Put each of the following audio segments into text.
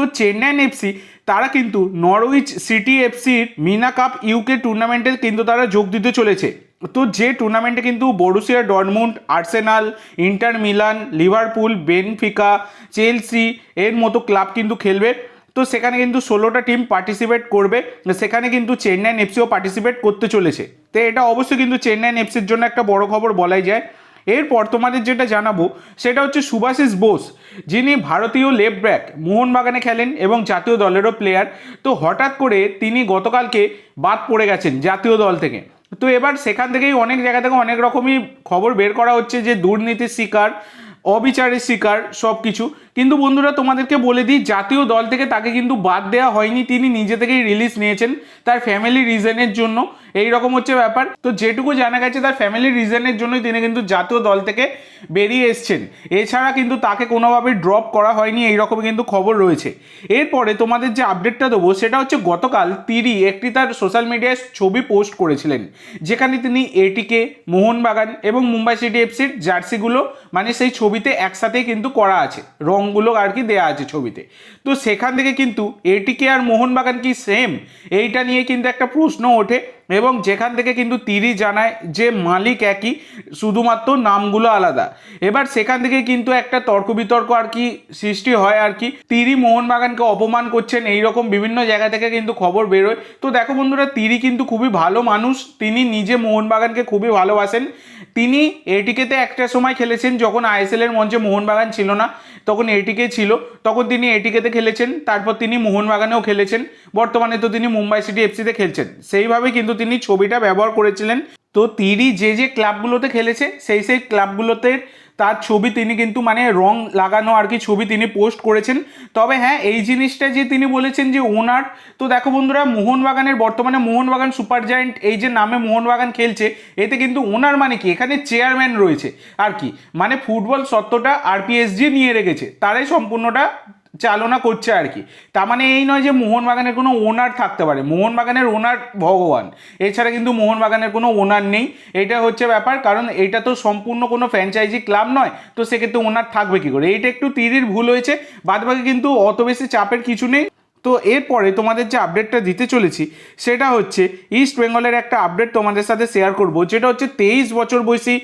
তো চেন্নাইন এফসি তারা কিন্তু নরউইচ সিটি এফসির মিনা কাপ ইউকে টুর্নামেন্টে কিন্তু তারা যোগ দিতে চলেছে। তো যে টুর্নামেন্টে কিন্তু Borussia Dortmund Arsenal Inter Milan Liverpool Benfica Chelsea এর মতো ক্লাব কিন্তু খেলবে। তো সেখানে কিন্তু ষোলোটা টিম পার্টিসিপেট করবে। সেখানে কিন্তু চেন্নাইন এফসিও পার্টিসিপেট করতে চলেছে। তো এটা অবশ্যই কিন্তু চেন্নাইন এফসির জন্য একটা বড় খবর বলাই যায়। এরপর তোমাদের যেটা জানাব, সেটা হচ্ছে সুভাশিস বোস, যিনি ভারতীয় লেফট ব্যাক মোহনবাগানে খেলেন এবং জাতীয় দলেরও প্লেয়ার তো হঠাৎ করে তিনি গতকালকে বাদ পড়ে গেছেন জাতীয় দল থেকে। তো এবার সেখান থেকেই অনেক জায়গা থেকে অনেক রকমই খবর বের করা হচ্ছে যে দুর্নীতির শিকার, অবিচারের শিকার সব কিছু কিন্তু বন্ধুরা, তোমাদেরকে বলে দিই, জাতীয় দল থেকে তাকে কিন্তু বাদ দেওয়া হয়নি। তিনি নিজে থেকেই রিলিজ নিয়েছেন তার ফ্যামিলি রিজনের জন্য। এই রকম হচ্ছে ব্যাপার। তো যেটুকু জানা গেছে, তার ফ্যামিলি রিজনের জন্যই তিনি কিন্তু জাতীয় দল থেকে বেরিয়ে এসছেন। এছাড়া কিন্তু তাকে কোনোভাবেই ড্রপ করা হয়নি এই রকম কিন্তু খবর রয়েছে। এরপরে তোমাদের যে আপডেটটা দেবো, সেটা হচ্ছে গতকাল তিরি একটি তার সোশ্যাল মিডিয়ায় ছবি পোস্ট করেছিলেন। যেখানে তিনি এটিকে মোহনবাগান এবং মুম্বাই সিটি এফসির জার্সিগুলো মানে সেই ছবিতে একসাথেই কিন্তু করা আছে। রঙগুলো আর কি দেওয়া আছে ছবিতে। তো সেখান থেকে কিন্তু এটিকে আর মোহনবাগান কি সেম এইটা নিয়ে কিন্তু একটা প্রশ্ন ওঠে এবং যেখান থেকে কিন্তু তিরি জানায় যে মালিক একই, শুধুমাত্র নামগুলো আলাদা। এবার সেখান থেকে কিন্তু একটা তর্ক বিতর্ক আর কি সৃষ্টি হয় আর কি। তিরি মোহনবাগানকে অপমান করছেন এই রকম বিভিন্ন জায়গা থেকে কিন্তু খবর বেরোয়। তো দেখো বন্ধুরা, তিরি কিন্তু খুবই ভালো মানুষ। তিনি নিজে মোহনবাগানকে খুবই ভালোবাসেন। তিনি এটিকেতে একটা সময় খেলেছেন, যখন আইএসএলের মঞ্চে মোহনবাগান ছিল না, তখন এটিকে ছিল, তখন তিনি এটিকেতে খেলেছেন, তারপর তিনি মোহনবাগানেও খেলেছেন, বর্তমানে তো তিনি মুম্বাই সিটি এফসিতে খেলছেন। সেইভাবে কিন্তু তিনি ছবিটা ব্যবহার করেছিলেন। তো তিনি যে যে ক্লাবগুলোতে খেলেছে, সেই সেই ক্লাবগুলোতে তার ছবি তিনি কিন্তু মানে রং লাগানো আর কি ছবি তিনি পোস্ট করেছেন। তবে হ্যাঁ এই জিনিসটা যে তিনি বলেছেন যে ওনার তো দেখো বন্ধুরা, মোহনবাগানের বর্তমানে মোহনবাগান সুপার জায়েন্ট এই যে নামে মোহনবাগান খেলছে, এতে কিন্তু ওনার মানে কি? এখানে চেয়ারম্যান রয়েছে। আর কি? মানে ফুটবল সত্ত্বটা আরপিএসজি নিয়ে রেখেছে। তারাই সম্পূর্ণটা চালনা করছে আর কি। তার মানে এই নয় যে মোহনবাগানের কোনো ওনার থাকতে পারে। মোহনবাগানের ওনার ভগবান। এছাড়া কিন্তু মোহনবাগানের কোনো ওনার নেই। এটা হচ্ছে ব্যাপার। কারণ এটা তো সম্পূর্ণ কোনো ফ্র্যাঞ্চাইজি ক্লাব নয়। তো সেক্ষেত্রে ওনার থাকবে কী করে? এইটা একটু তিরির ভুল হয়েছে। বাদবাকি কিন্তু অত বেশি চাপের কিছু নেই। তো এরপরে তোমাদের যে আপডেটটা দিতে চলেছি, সেটা হচ্ছে ইস্ট বেঙ্গলের একটা আপডেট তোমাদের সাথে শেয়ার করব। যেটা হচ্ছে তেইশ বছর বয়সী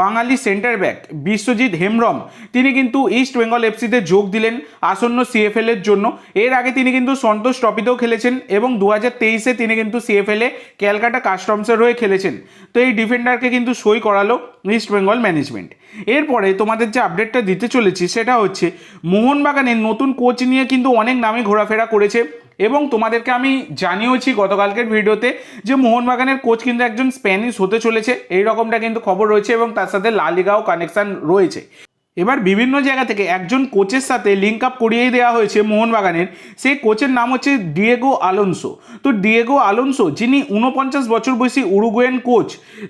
বাঙালি সেন্টার ব্যাক বিশ্বজিৎ হেমব্রম, তিনি কিন্তু ইস্ট বেঙ্গল এফসিতে যোগ দিলেন আসন্ন সিএফএল এর জন্য। এর আগে তিনি কিন্তু সন্তোষ ট্রফিতেও খেলেছেন এবং দু হাজার তেইশে তিনি কিন্তু সিএফএল এ ক্যালকাটা কাস্টমসের হয়ে খেলেছেন। তো এই ডিফেন্ডারকে কিন্তু সই করালো ইস্ট বেঙ্গল ম্যানেজমেন্ট এরপরে তোমাদের যে আপডেটটা দিতে চলেছি সেটা হচ্ছে, মোহনবাগানের নতুন কোচ নিয়ে কিন্তু অনেক নামে ঘোরাফেরা করেছে। এবং তোমাদেরকে আমি জানিয়েওছি গতকালকের ভিডিওতে যে মোহনবাগানের কোচ কিন্তু একজন স্প্যানিশ হতে চলেছে। এই রকমটা কিন্তু খবর রয়েছে এবং তার সাথে লালিগাও কানেকশান রয়েছে। এবার বিভিন্ন জায়গা থেকে একজন কোচের সাথে লিঙ্ক আপ করিয়ে দেওয়া হয়েছে মোহনবাগানের। সেই কোচের নাম হচ্ছে ডিয়েগো আলোনসো তো ডিয়েগো আলোনসো যিনি উনপঞ্চাশ বছর বয়সী উরুগুয়েন কোচ,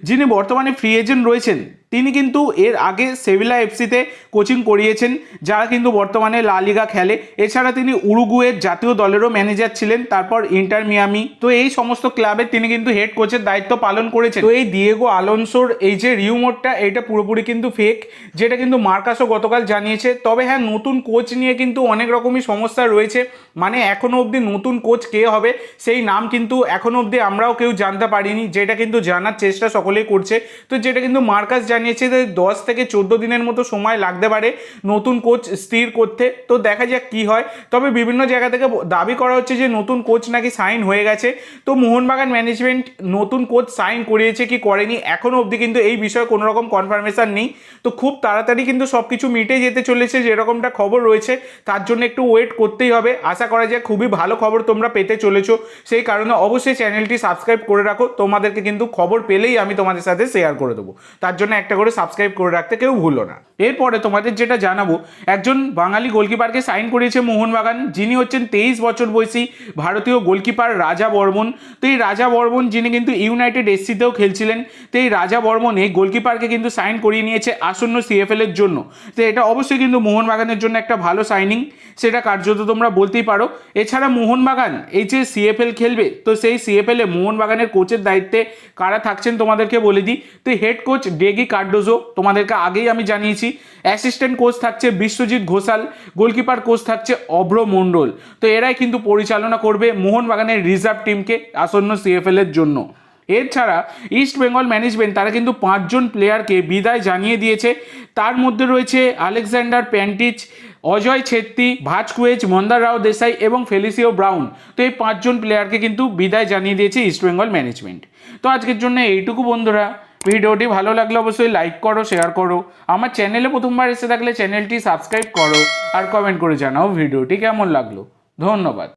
যিনি বর্তমানে ফ্রি এজেন্ট রয়েছেন, তিনি কিন্তু এর আগে সেভিলা এফসিতে কোচিং করিয়েছেন, যারা কিন্তু বর্তমানে লা লিগা খেলে। এছাড়া তিনি উরুগুয়ের জাতীয় দলেরও ম্যানেজার ছিলেন, তারপর ইন্টার মিয়ামি তো এই সমস্ত ক্লাবে তিনি কিন্তু হেড কোচের দায়িত্ব পালন করেছেন। তো এই ডিয়েগো আলোনসোর এই যে রিউমোটটা এটা পুরোপুরি কিন্তু ফেক যেটা কিন্তু মার্কাসও গতকাল জানিয়েছে। তবে হ্যাঁ নতুন কোচ নিয়ে কিন্তু অনেক রকমই সমস্যা রয়েছে। মানে এখনও অবধি নতুন কোচ কে হবে, সেই নাম কিন্তু এখনও অবধি আমরাও কেউ জানতে পারিনি। যেটা কিন্তু জানার চেষ্টা সকলেই করছে। তো যেটা কিন্তু মার্কাস জানিয়েছে যে দশ থেকে চোদ্দ দিনের মতো সময় লাগতে পারে নতুন কোচ স্থির করতে। তো দেখা যাক কি হয়। তবে বিভিন্ন জায়গা থেকে দাবি করা হচ্ছে যে নতুন কোচ নাকি সাইন হয়ে গেছে। তো মোহনবাগান ম্যানেজমেন্ট নতুন কোচ সাইন করিয়েছে কি করেনি এখনও অবধি কিন্তু এই বিষয়ে কোনো রকম কনফার্মেশন নেই। তো খুব তাড়াতাড়ি কিন্তু সব সব কিছু মিটে যেতে চলেছে, যেরকমটা খবর রয়েছে, তার জন্য একটু ওয়েট করতেই হবে। আশা করা যায় খুবই ভালো খবর তোমরা পেতে চলেছো। সেই কারণে অবশ্যই চ্যানেলটি সাবস্ক্রাইব করে রাখো। তোমাদেরকে কিন্তু খবর পেলেই আমি তোমাদের সাথে শেয়ার করে দেবো। তার জন্য একটা করে সাবস্ক্রাইব করে রাখতে কেউ ভুলো না। এরপরে তোমাদের যেটা জানাব, একজন বাঙালি গোলকিপারকে সাইন করিয়েছে মোহনবাগান। যিনি হচ্ছেন তেইশ বছর বয়সী ভারতীয় গোলকিপার রাজা বর্মন। তো এই রাজা বর্মন, যিনি কিন্তু ইউনাইটেড এসসিতেও খেলছিলেন, তো এই রাজা বর্মন এই গোলকিপারকে কিন্তু সাইন করিয়ে নিয়েছে আসন্ন সিএফএল এর জন্য। তো এটা অবশ্যই কিন্তু মোহনবাগানের জন্য একটা ভালো সাইনিং সেটা কার্যত তোমরা বলতেই পারো। এছাড়া মোহনবাগান, এই যে সিএফএল খেলবে, তো সেই সিএফএল মোহনবাগানের কোচের দায়িত্বে কারা থাকছেন তোমাদেরকে বলে দিই। তো হেড কোচ ডেগি কার্ডোজো তোমাদেরকে আগেই আমি জানিয়েছি। অ্যাসিস্ট্যান্ট কোচ থাকছে বিশ্বজিৎ ঘোষাল গোলকিপার কোচ থাকছে অভ্র মণ্ডল। তো এরাই কিন্তু পরিচালনা করবে মোহনবাগানের রিজার্ভ টিমকে আসন্ন সিএফএল এর জন্য। এছাড়া ইস্ট বেঙ্গল ম্যানেজমেন্ট তারা কিন্তু পাঁচজন প্লেয়ারকে বিদায় জানিয়ে দিয়েছে। তার মধ্যে রয়েছে Alexander Pantic, Ajay Chhetri, Vasquez, Mandar Rao Desai এবং ফেলিসিও ব্রাউন। তো এই পাঁচজন প্লেয়ারকে কিন্তু বিদায় জানিয়ে দিয়েছে ইস্ট বেঙ্গল ম্যানেজমেন্ট তো আজকের জন্য এইটুকু বন্ধুরা। ভিডিওটি ভালো লাগলে অবশ্যই লাইক করো শেয়ার করো। আমার চ্যানেলে প্রথমবার এসে থাকলে চ্যানেলটি সাবস্ক্রাইব করো আর কমেন্ট করে জানাও ভিডিওটি কেমন লাগল। ধন্যবাদ।